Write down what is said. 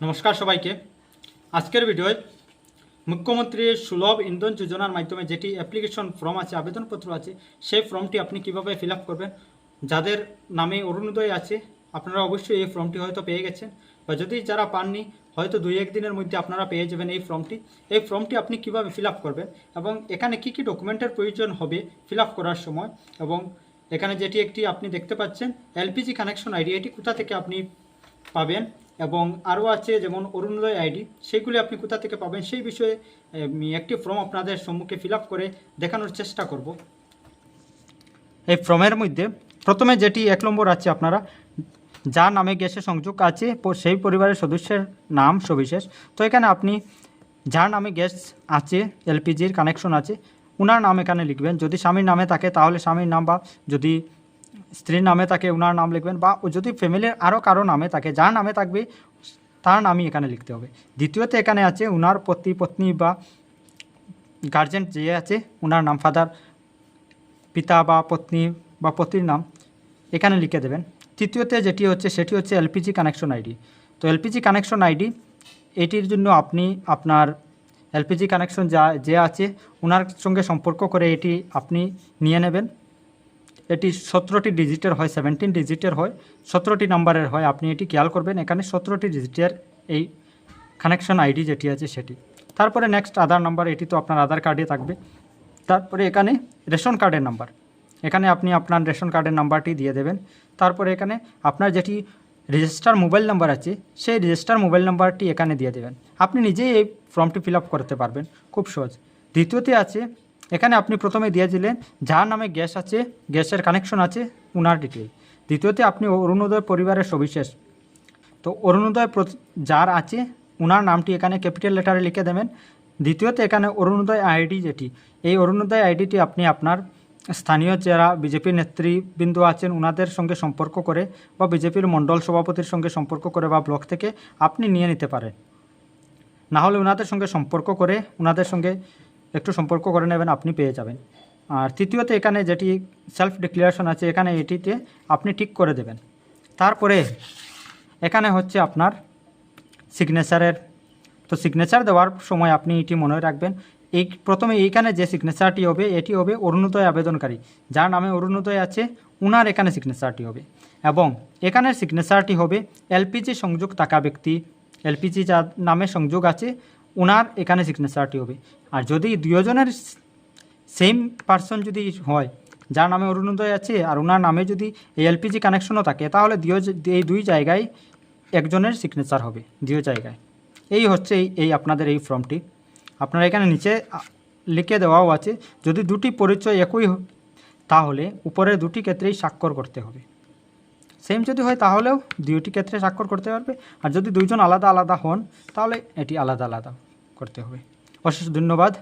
নমস্কার সবাইকে। আজকের ভিডিওয় মুখ্যমন্ত্রীর সুলভ ইন্ধন যোজনার মাধ্যমে যেটি অ্যাপ্লিকেশন ফর্ম আছে, আবেদনপত্র আছে, সেই ফর্মটি আপনি কীভাবে ফিল করবেন, যাদের নামে অরুণোদয় আছে, আপনারা অবশ্যই এই ফর্মটি হয়তো পেয়ে গেছেন বা যদি যারা পাননি, হয়তো দুই একদিনের মধ্যে আপনারা পেয়ে যাবেন এই ফর্মটি এই ফর্মটি আপনি কীভাবে ফিল করবেন এবং এখানে কি কি ডকুমেন্টের প্রয়োজন হবে ফিল করার সময় এবং এখানে যেটি একটি আপনি দেখতে পাচ্ছেন এলপিজি কানেকশন আইডি এটি কোথা থেকে আপনি পাবেন এবং আরও আছে যেমন অরুণোদয় আইডি সেইগুলি আপনি কোথা থেকে পাবেন সেই বিষয়ে একটি ফর্ম আপনাদের সম্মুখে ফিল করে দেখানোর চেষ্টা করব। এই ফর্মের মধ্যে প্রথমে যেটি এক নম্বর আছে আপনারা যার নামে গ্যাসের সংযোগ আছে সেই পরিবারের সদস্যের নাম সবিশেষ। তো এখানে আপনি যার নামে গ্যাস আছে, এলপিজির কানেকশন আছে ওনার নাম এখানে লিখবেন। যদি স্বামীর নামে থাকে, তাহলে স্বামীর নাম বা যদি স্ত্রীর নামে তাকে ওনার নাম লিখবেন বা যদি ফ্যামিলির আরও কারও নামে তাকে যার নামে থাকবে, তার নামই এখানে লিখতে হবে। দ্বিতীয়ত এখানে আছে ওনার পতি, পত্নী বা গার্জেন যে আছে ওনার নাম ফাদার পিতা বা পত্নী বা পতির নাম এখানে লিখে দেবেন। তৃতীয়তে যেটি হচ্ছে, সেটি হচ্ছে এলপিজি কানেকশন আইডি তো এলপিজি কানেকশন আইডি এটির জন্য আপনি আপনার এলপিজি কানেকশন যা, যে আছে ওনার সঙ্গে সম্পর্ক করে এটি আপনি নিয়ে নেবেন। এটি সতেরোটি ডিজিটের হয় সেভেন্টিন ডিজিটের হয়, সতেরোটি নাম্বারের হয়। আপনি এটি খেয়াল করবেন, এখানে সতেরোটি ডিজিটের এই কানেকশন আইডি যেটি আছে সেটি। তারপরে নেক্সট আধার নাম্বার এটি তো আপনার আধার কার্ডে থাকবে। তারপরে এখানে রেশন কার্ডের নাম্বার এখানে আপনি আপনার রেশন কার্ডের নাম্বারটি দিয়ে দেবেন। তারপরে এখানে আপনার যেটি রেজিস্টার মোবাইল নাম্বার আছে, সেই রেজিস্টার মোবাইল নাম্বারটি এখানে দিয়ে দেবেন। আপনি নিজেই এই ফর্মটি ফিল করতে পারবেন, খুব সহজ। দ্বিতীয়তে আছে এখানে আপনি প্রথমে দিয়ে দিলেন যার নামে গ্যাস আছে, গ্যাসের কানেকশন আছে ওনার ডিটেল দ্বিতীয়তে আপনি অরুণোদয় পরিবারের সবিশেষ। তো অরুণোদয় যার আছে ওনার নামটি এখানে ক্যাপিটাল লেটারে লিখে দেবেন। দ্বিতীয়ত এখানে অরুণোদয় আইডি যেটি, এই অরুণোদয় আইডিটি আপনি আপনার স্থানীয় যারা বিজেপি নেতৃবৃন্দ আছেন ওনাদের সঙ্গে সম্পর্ক করে বা বিজেপির মণ্ডল সভাপতির সঙ্গে সম্পর্ক করে বা ব্লক থেকে আপনি নিয়ে নিতে পারেন। না হলে ওনাদের সঙ্গে সম্পর্ক করে ওনাদের সঙ্গে একটু সম্পর্ক করে নেবেন, আপনি পেয়ে যাবেন। আর তৃতীয়ত এখানে যেটি সেলফ ডিক্লারেশন আছে, এখানে এটিতে আপনি ঠিক করে দেবেন। তারপরে এখানে হচ্ছে আপনার সিগনেচারের তো সিগনেচার দেওয়ার সময় আপনি এটি মনে রাখবেন, এই প্রথমে এইখানে যে সিগনেচারটি হবে, এটি হবে অরুণোদয় আবেদনকারী। যার নামে অরুণোদয় আছে, উনার এখানে সিগনেচারটি হবে। এবং এখানে সিগনেচারটি হবে এলপিজি সংযোগ থাকা ব্যক্তি। এলপিজি যার নামে সংযোগ আছে উনার এখানে সিগনেচারটি হবে। আর যদি দুজনের সেম পার্সন যদি হয়, যার নামে অরুণোদয় আছে আর ওনার নামে যদি এলপিজি কানেকশনও থাকে, তাহলে এই দুই জায়গায় একজনের সিগনেচার হবে, দুই জায়গায়। এই হচ্ছে এই আপনাদের এই ফর্মটি। আপনারা এখানে নিচে লিখে দেওয়াও আছে, যদি দুটি পরিচয় একই তাহলে উপরের দুটি ক্ষেত্রেই স্বাক্ষর করতে হবে। সেম যদি হয় তাহলেও দুইটি ক্ষেত্রে স্বাক্ষর করতে পারবে। আর যদি দুইজন আলাদা আলাদা হন, তাহলে এটি আলাদা আলাদা করতে হবে। অশেষ ধন্যবাদ।